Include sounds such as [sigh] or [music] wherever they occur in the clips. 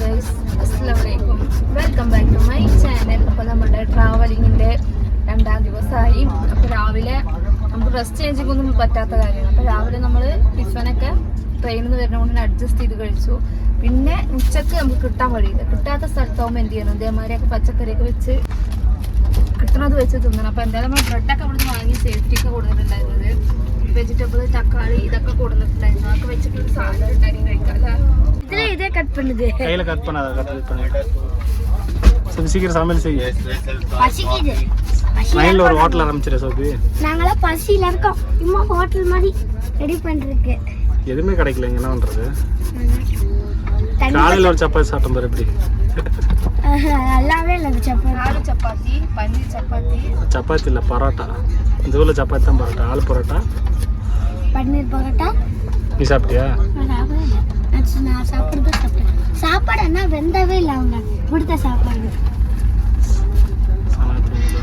Guys അസ്സലാമലൈക്കും. Welcome back to my channel അപ്പോൾ നമ്മുടെ ട്രാവലിങ്ങിന്റെ രണ്ടാം ദിവസമായി. അപ്പോൾ രാവിലെ നമുക്ക് റെസ്റ്റ് ചേഞ്ചിങ് ഒന്നും പറ്റാത്ത കാര്യമാണ്. അപ്പോൾ രാവിലെ നമ്മൾ ടിഫനൊക്കെ ട്രെയിനിൽ നിന്ന് വരുന്നതുകൊണ്ട് അഡ്ജസ്റ്റ് ചെയ്ത് കഴിച്ചു. പിന്നെ ഉച്ചയ്ക്ക് നമുക്ക് കിട്ടാൻ വഴിയില്ല. കിട്ടാത്ത സ്ഥലത്താവുമ്പോൾ എന്ത് ചെയ്യണം? ഇതേമാതിരിയൊക്കെ പച്ചക്കറിയൊക്കെ വെച്ച് കിട്ടണത് വെച്ച് തിന്നണം. അപ്പോൾ എന്തായാലും നമ്മൾ ബ്രെഡൊക്കെ ഇവിടുന്ന് വാങ്ങി സേഫ്റ്റിയൊക്കെ കൊടുത്തിട്ടുണ്ടായിരുന്നത്. വെജിറ്റബിൾ തക്കാളി ഇതൊക്കെ കൊടുത്തിട്ടുണ്ടായിരുന്നു. അതൊക്കെ വെച്ചിട്ട് ഒരു സാധനം ഉണ്ടാക്കി കഴിക്കാം അല്ലേ? இதே இதே கட் பண்ணுது. கையில கட் பண்ணாத கட் பண்ணிட்டு சரி சீக்கிரம் சமையல் செய். பசிக்குது. நைன்ல ஒரு ஹோட்டல் ஆரம்பிச்சிரு சோபி. நாங்களா பசியில இருக்கோம். இம்மா ஹோட்டல் மாதிரி ரெடி பண்றதுக்கு. எதுவுமே கிடைக்கல இங்க என்ன பண்றது? காலையில ஒரு சப்பாத்தி சாப்பிட்டோம் பாரு எப்படி? நல்லாவே இல்லை சப்பாத்தி. ஆலு இல்லை பரோட்டா. இந்த ஊரில் சப்பாத்தி தான் பரோட்டா. ஆலு பரோட்டா? பன்னீர் பரோட்டா. நீ சாப்பிட்டியா? நான் சாப்பிடவே இல்லை நான் சு- நான் சாப்பிட்டு தான் சாப்பிட்டேன் சாப்பாடு என்ன வெந்தவே இல்லை அவங்க கொடுத்த சாப்பாடு சலாத்து இது.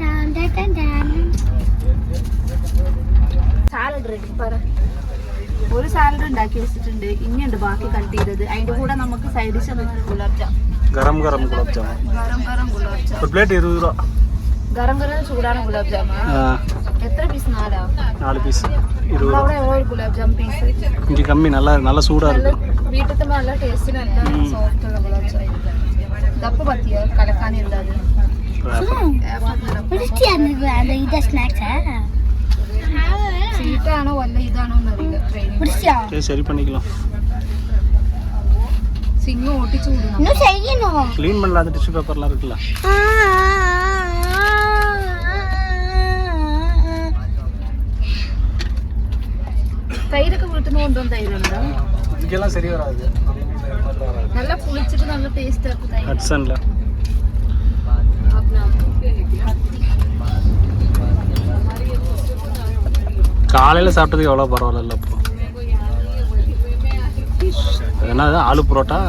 Don Don Don Don. Salad ready പറ ഒരു സാലഡ് ഉണ്ടാക്കി വെച്ചിട്ടുണ്ട് ഇനിയുണ്ട് ബാക്കി കട്ട് ചെയ്തത് അതിന്റെ കൂടെ നമുക്ക് സൈഡ് ഡിഷ് ഗുലാബ് ജാം கரம் கரம் குலாப் ஜாமுன் ഗരം ഗരം ഗുലാബ് ജാം ஒரு பிளேட் இருபது ரூபா ഗരം ഗരം ചൂടാണ് ഗുലാബ് ജാം எத்தனை பீஸ் நாலு? பீஸ் இருபது ரூபா. எவ்வளோ குலாப் ஜாம் பீஸ் இங்கே கம்மி நல்லா நல்லா சூடாக இருக்கும் வீட்டுக்கு நல்லா டேஸ்ட் நல்லா சாஃப்டாக குலாப் ஜாம் தப்பு பார்த்தியா? கலக்கானே இருந்தாது. சரி பண்ணிக்கலாம். சிங்கம் ஒட்டிச்சு விடணும் இன்னும் செய்யணும். க்ளீன் பண்ணலாத டிஷ்யூ பேப்பர்லாம் இருக்குல்ல. தயிருக்கு வீட்டுன்னு கொண்டு வந்த தயிர் இருந்தா இங்கெல்லாம் சரி வராது. நல்லா புளிச்சிட்டு நல்லா டேஸ்டா இருக்கும் தயிர். ஹட்சன்ல. காலையில் சாப்பிட்டதுக்கு எவ்வளோ பரவாயில்ல இப்போ. என்னது ஆலு புரோட்டா?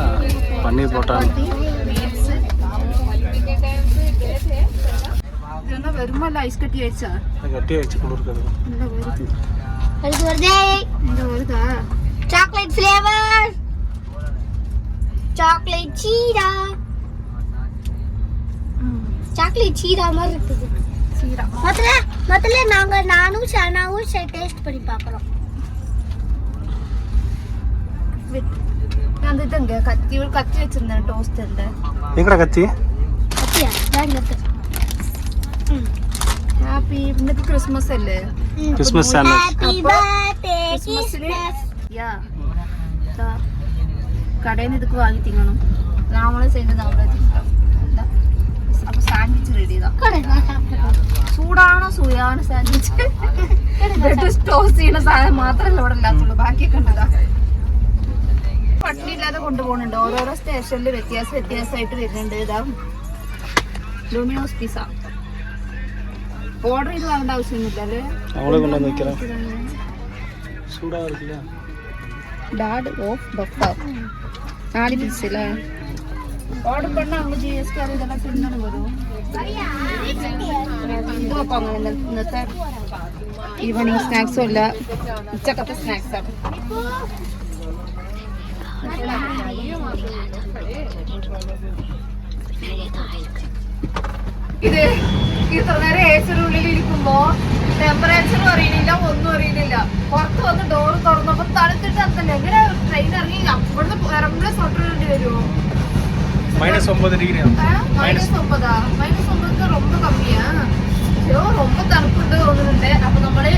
பன்னீர் புரோட்டா? வெறுமல்ல ஐஸ் கட்டி ஆயிடுச்சா கட்டி ஆயிடுச்சு குளிர்க்கிறது அடுத்து வருது. இந்த chocolate flavour chocolate sheera chocolate sheera மாதிரி இருக்குது. சீரா முதல்ல முதல்ல நாங்கள் நானும் ஷனாவும் டேஸ்ட் பண்ணி பார்க்குறோம். அந்த இதுங்க கத்தி ஒரு கத்தி வச்சிருந்தேன் டோஸ்டர்ல எங்கடா கத்தி? கத்தியா? பேங்க் ஹாப்பி இன்னைக்கு கிறிஸ்மஸ் இல்லை. ക്രിസ്മസ് ക്രിസ്മസിന് കടയിൽ നിന്ന് ഇതൊക്കെ വാങ്ങി തിങ്ങണം നമ്മളെ സൈഡ് നമ്മളെ അപ്പൊ സാൻഡ്വിച്ച് റെഡി ചൂടാണോ സൂയാണോ സാൻഡ്വിച്ച്? ടോസ് ചെയ്യുന്ന സാധനം മാത്രമല്ല ഇവിടെ ഇല്ലാത്തുള്ളൂ. ബാക്കിയൊക്കെ ഉണ്ടതാ പട്ടിണില്ലാതെ കൊണ്ടുപോകുന്നുണ്ട്. ഓരോരോ സ്റ്റേഷനിൽ വ്യത്യാസം വ്യത്യാസമായിട്ട് വരുന്നുണ്ട്. ഇതാ. ഡൊമിനോസ് പിസ ഓർഡർ ചെയ്ത് വാങ്ങേണ്ട ആവശ്യമൊന്നുമില്ലല്ലേ അവളെ കൊണ്ടുവന്ന് വെക്കല ചൂടാകില്ല ഡാഡ് ഓഫ് ഡോക്ടർ നാല് പീസ് അല്ലേ? ഓർഡർ പണ്ണ നമ്മൾ ജി എസ് ടി ഇതെല്ലാം തിന്നാണ് വരും. ഇതൊക്കെ അങ്ങനെ ഇന്നത്തെ ഈവനിങ് സ്നാക്സും ഇല്ല. ഉച്ചക്കത്തെ സ്നാക്സാണ് Nereye? ഇത് ഇത്ര നേരം ഏസിനുള്ളിൽ ഇരിക്കുമ്പോ ടെമ്പറേച്ചർ അറിയണില്ല ഒന്നും അറിയണില്ല പുറത്ത് വന്ന് ഡോർ തുറന്നപ്പോ തണുത്തിട്ട് എത്തല്ലേ എങ്ങനെ ട്രെയിൻ ഇറങ്ങി അവിടുന്ന് ഇറങ്ങുമ്പോൾ സ്വട്ടർ ഇടേണ്ടി വരുമോ மைனஸ் ஒன்பது டிகிரி மைனஸ் ஒன்பதா மைனஸ் ஒன்பது ரொம்ப கம்மியா ஐயோ ரொம்ப തണുപ്പുണ്ട് തോന്നുന്നുണ്ട് അപ്പൊ നമ്മള്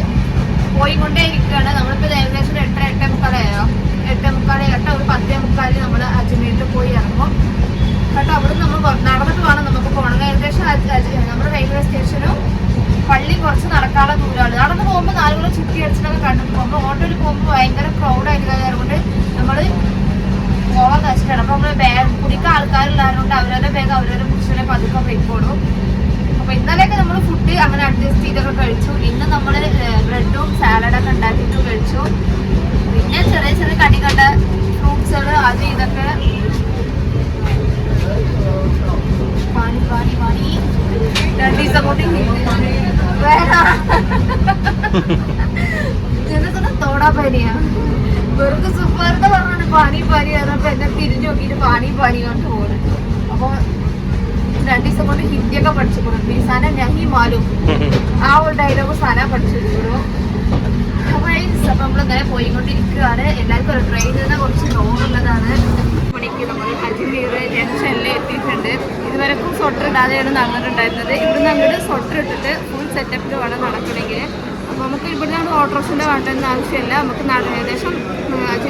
പോയിക്കൊണ്ടേ ഇരിക്കുകയാണ് നമ്മളിപ്പോ ഇത് ഏകദേശം ഒരു എട്ടര എട്ടേ മുക്കാലായോ എട്ടേ മുക്കാല് എട്ട ഒരു പത്തേ മുക്കാല് നമ്മൾ റെയിൽവേ സ്റ്റേഷനും പള്ളി കുറച്ച് നടക്കാനുള്ള ദൂരമാണ്. നടന്ന് പോകുമ്പോൾ നാലുകൂടെ ചുറ്റി അടിച്ചിട്ടൊക്കെ കണ്ടിട്ട് പോകുമ്പോൾ ഓട്ടോയിൽ പോകുമ്പോൾ ഭയങ്കര ക്രൗഡായിരിക്കും അതുകൊണ്ട് നമ്മൾ പോകാൻ കഷ്ടമാണ്. അപ്പോൾ നമ്മൾ ബാഗ് കുടിക്ക ആൾക്കാരുള്ളതുകൊണ്ട് അവരവരുടെ ബാഗ് അവരവരുടെ പുരുഷനെ പതുക്കെ പോയിക്കോളും അപ്പോൾ ഇന്നലെയൊക്കെ നമ്മൾ ഫുഡ് അങ്ങനെ അഡ്ജസ്റ്റ് ചെയ്തൊക്കെ കഴിച്ചു. ഇന്ന് നമ്മൾ ബ്രെഡും സാലഡൊക്കെ ഉണ്ടാക്കിയിട്ട് കഴിച്ചു. പിന്നെ ചെറിയ ചെറിയ കടി കണ്ട ഫ്രൂട്ട്സുകൾ അത് ഇതൊക്കെ പാനി पानी पानी डंडी सपोर्टिंग ഇതൊക്കെ തോടാ പനിയാ. വെറുതെ സൂപ്പർ പറഞ്ഞാണ് പാനി പാനി പറഞ്ഞപ്പോ എന്നെ തിരിഞ്ഞു നോക്കിയിട്ട് പാനി പാനി കൊണ്ട് പോകുന്നു അപ്പൊ രണ്ടു ദിവസം കൊണ്ട് ഹിന്ദിയൊക്കെ പഠിച്ചു കൊടുക്കും ഈ സന നഹി മാലും. ആ ഒരു ഡയലോഗ് സന പഠിച്ചു കൊടുക്കും അപ്പൊ നമ്മളിങ്ങനെ പോയിക്കൊണ്ടിരിക്കുകയാണ്. എല്ലാവർക്കും ഒരു ട്രെയിനിന് കുറച്ച് ലോങ്ങുള്ളതാണ് മണിക്ക് നമ്മൾ അജ്മീർ ജംഗ്ഷനിൽ എത്തിയിട്ടുണ്ട് ഇടാതെയാണ് നടന്നിട്ടുണ്ടായിരുന്നത് ഇവിടുന്ന് അങ്ങോട്ട് സ്വട്ടർ ഇട്ടിട്ട് ഫുൾ സെറ്റപ്പിൽ വേണം നടക്കണമെങ്കിൽ അപ്പോൾ നമുക്ക് ഇവിടുന്ന് അങ്ങോട്ട് ഓട്ടോറിക്ഷന്റെ വേണ്ടെന്ന് ആവശ്യമില്ല. നമുക്ക് ഏകദേശം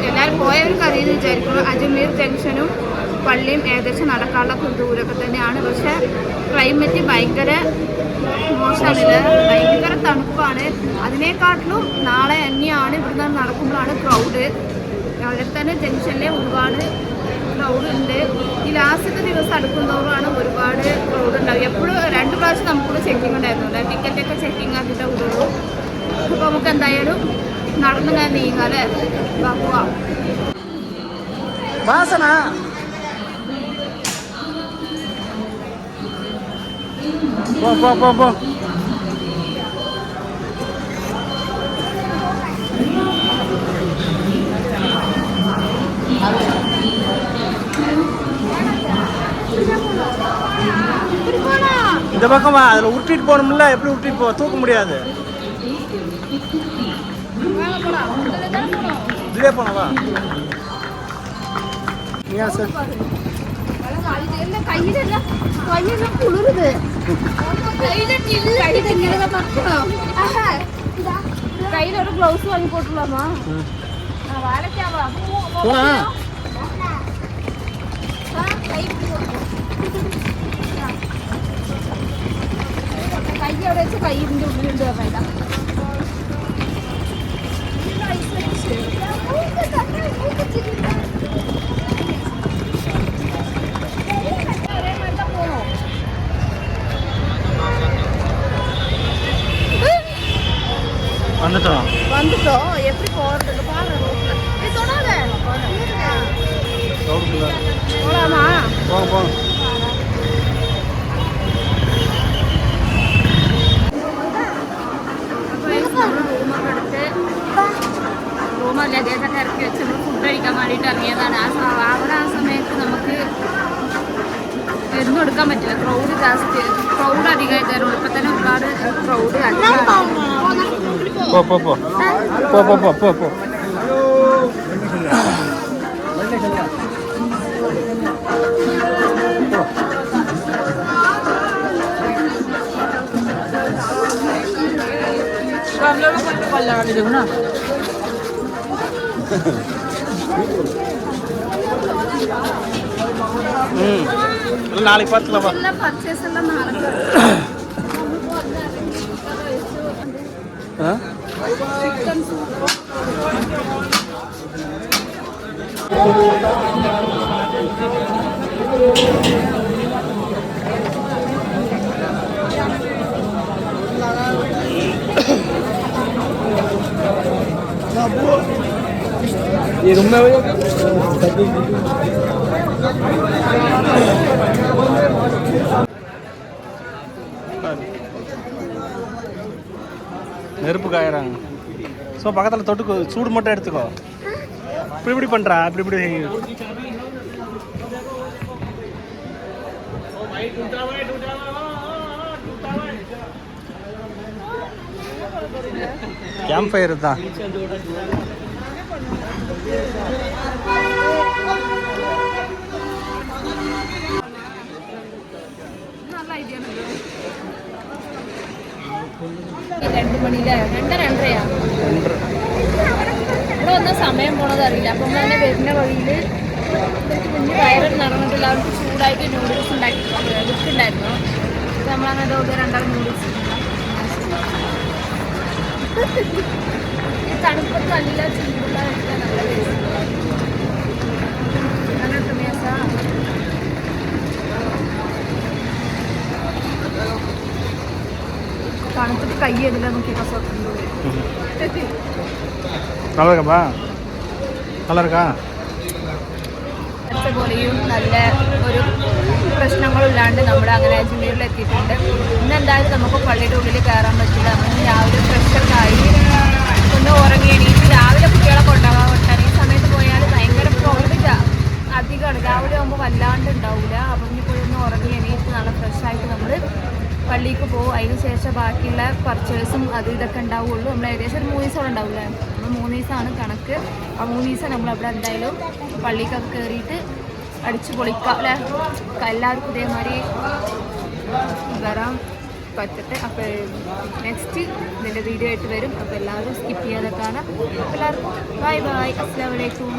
എല്ലാവരും പോയവർക്ക് അറിയുമെന്ന് വിചാരിക്കുന്നു. അജ്മീർ ജംഗ്ഷനും പള്ളിയും ഏകദേശം നടക്കാനുള്ള ദൂരമൊക്കെ തന്നെയാണ്. പക്ഷേ ക്ലൈമറ്റ് ഭയങ്കര മോശമാണ് ഭയങ്കര തണുപ്പാണ്. അതിനേക്കാട്ടിലും നാളെ തന്നെയാണ് ഇവിടുന്ന് നടക്കുമ്പോഴാണ് ക്രൗഡ് അവിടെ തന്നെ ജംഗ്ഷനിലെ ഒരുപാട് ക്രൗഡ് ഉണ്ട് ഈ ലാസ്റ്റത്തെ ദിവസം അടുക്കുന്തോറുമാണ് ഒരുപാട് ക്രൗഡ് ഉണ്ടാവും എപ്പോഴും രണ്ട് പ്രാവശ്യം നമുക്കിവിടെ ചെക്കിംഗ് ഉണ്ടായിരുന്നു. ടിക്കറ്റ് ഒക്കെ ചെക്കിംഗ് ആക്കിയിട്ട് കൂടുള്ളൂ അപ്പോൾ നമുക്ക് എന്തായാലും നടന്നു ഞാൻ നീങ്ങാല്ലേ പോവാം. വാസന. പോ പോ പോ. இந்த பக்கம் அதில் உருட்டிட்டு போகணும்ல எப்படி உருட்டிட்டு போ தூக்க முடியாது. இதுலேயே போனவா நீயா சார்? குளிருது கையில ஒரு க்ளவுஸ் வாங்கி போட்டுலாமா போலாம் Najgorsze chyba im wyglądować. Chyba i słyszy. Ja mówię tak, mówię ci வந்துட்டோம் வந்துட்டோம் எப்படி போறதுக்கு നിൽക്കാൻ പറ്റില്ല. ക്രൗഡ് ജാസ്തി ക്രൗഡ് അധികമായിട്ടായിരുന്നു Thank you. నాలుగు పత్తులు ये रूम में நெருப்பு காயறாங்க. ஸோ பக்கத்தில் தொட்டுக்கோ சூடு மட்டும் எடுத்துக்கோ. இப்படி இப்படி பண்ணுறா இப்படி இப்படி. கேம்ப் ஃபயர் தான். രണ്ട് മണിയിലെ രണ്ട് രണ്ടരയാ. ഇവിടെ വന്ന സമയം പോണത് അറിയില്ല. അപ്പം തന്നെ വരുന്ന വഴിയിൽ ഇവർക്ക് കുഞ്ഞ് വയറിൽ നടന്നിട്ടില്ല അവർക്ക് ചൂടായിട്ട് നൂഡിൽസ് ഉണ്ടാക്കിയിട്ടുണ്ട് എടുക്കുന്നുണ്ടായിരുന്നു നമ്മളങ്ങനെ ഓരോ രണ്ടാൾ നൂഡിൽസ് ഈ തണുപ്പത്ത് നല്ല ചൂടുള്ള നല്ല ടേസ്റ്റ് തണുപ്പത്ത് കൈ [laughs] ചെയ്തില്ല നോക്കി കസോട്ടുണ്ട് நல்லா இருக்காப்பா நல்லா இருக்கா അച്ഛ പോലെയും നല്ല ഒരു പ്രശ്നങ്ങളില്ലാണ്ട് നമ്മൾ അങ്ങനെ അജ്മീറിൽ എത്തിയിട്ടുണ്ട് ഇന്ന് എന്തായാലും നമുക്ക് പള്ളിയുടെ ഉള്ളിൽ കയറാൻ പറ്റില്ല നമ്മൾ രാവിലെ ഫ്രഷൊക്കെ ആയി ഒന്ന് ഉറങ്ങി എണീറ്റ് രാവിലെ കുട്ടികളെ കൊണ്ടുപോകാൻ പറ്റാൻ ഈ സമയത്ത് പോയാൽ ഭയങ്കര പ്രോബ്ലം വൈകാണ് രാവിലെ ആകുമ്പോൾ വല്ലാണ്ട് ഉണ്ടാവില്ല അപ്പം ഇനിയിപ്പോൾ ഒന്ന് ഉറങ്ങി എണീറ്റ് നല്ല ഫ്രഷ് ആയിട്ട് നമ്മൾ പള്ളിക്ക് പോകും. അതിന് ശേഷം ബാക്കിയുള്ള പർച്ചേസും അത് ഇതൊക്കെ ഉണ്ടാവുള്ളൂ. നമ്മൾ ഏകദേശം ഒരു മൂന്ന് ദിവസം ഉണ്ടാവില്ല? നമ്മൾ മൂന്ന് ദിവസമാണ് കണക്ക്. ആ മൂന്ന് ദിവസം നമ്മൾ അവിടെ എന്തായാലും പള്ളിക്കൊക്കെ കയറിയിട്ട് അടിച്ചു പൊളിക്കാം അല്ലേ? എല്ലാവർക്കും ഇതേമാതിരി വരാം പറ്റട്ടെ. അപ്പോൾ നെക്സ്റ്റ് ഇതിന്റെ വീഡിയോ ആയിട്ട് വരും. അപ്പോൾ എല്ലാവരും സ്കിപ്പ് ചെയ്യാതെ കാണാം. എല്ലാവർക്കും ബൈ ബൈ അസ്സാം വലൈക്കും